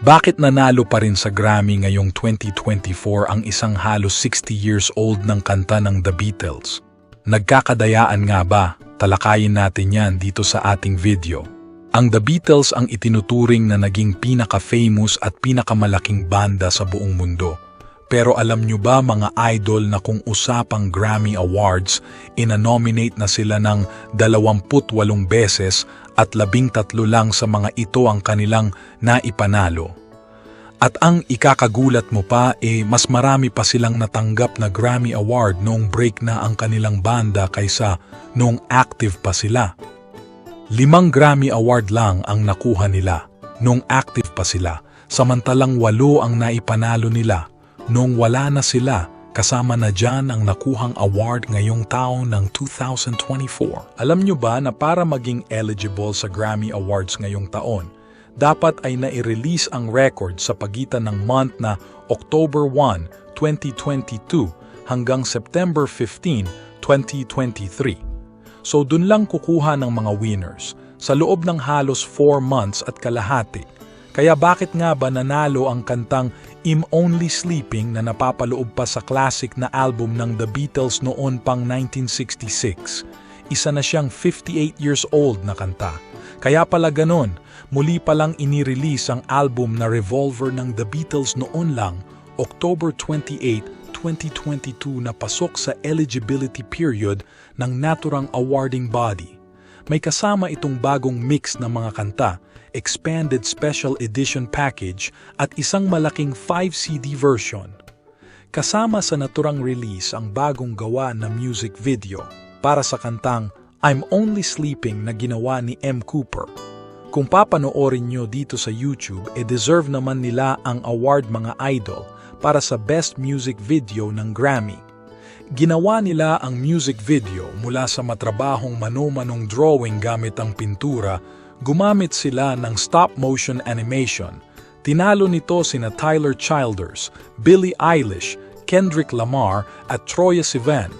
Bakit nanalo pa rin sa Grammy ngayong 2024 ang isang halos 60 years old ng kanta ng The Beatles? Nagkakadayaan nga ba? Talakayin natin yan dito sa ating video. Ang The Beatles ang itinuturing na naging pinaka-famous at pinakamalaking banda sa buong mundo. Pero alam nyo ba mga idol na kung usapang Grammy Awards, ina-nominate na sila ng 28 beses at 13 lang sa mga ito ang kanilang naipanalo. At ang ikakagulat mo pa eh mas marami pa silang natanggap na Grammy Award noong break na ang kanilang banda kaysa noong active pa sila. Limang Grammy Award lang ang nakuha nila noong active pa sila, samantalang walo ang naipanalo nila noong wala na sila kasama na dyan ang nakuhang award ngayong taon ng 2024. Alam nyo ba na para maging eligible sa Grammy Awards ngayong taon, dapat ay nai-release ang record sa pagitan ng month na October 1, 2022 hanggang September 15, 2023. So dun lang kukuha ng mga winners sa loob ng halos 4 months at kalahati. Kaya bakit nga ba nanalo ang kantang I'm Only Sleeping na napapaloob pa sa classic na album ng The Beatles noon pang 1966? Isa na siyang 58 years old na kanta. Kaya pala ganon, muli palang inirelease ang album na Revolver ng The Beatles noon lang, October 28, 2022 na pasok sa eligibility period ng naturang awarding body. May kasama itong bagong mix ng mga kanta, expanded special edition package at isang malaking 5 CD version. Kasama sa naturang release ang bagong gawa na music video para sa kantang I'm Only Sleeping na ginawa ni M. Cooper. Kung papanoorin nyo dito sa YouTube, e deserve naman nila ang award mga idol para sa Best Music Video ng Grammy. Ginawa nila ang music video mula sa matrabahong mano-manong drawing gamit ang pintura, gumamit sila ng stop-motion animation. Tinalo nito sina Tyler Childers, Billie Eilish, Kendrick Lamar at Troye Sivan.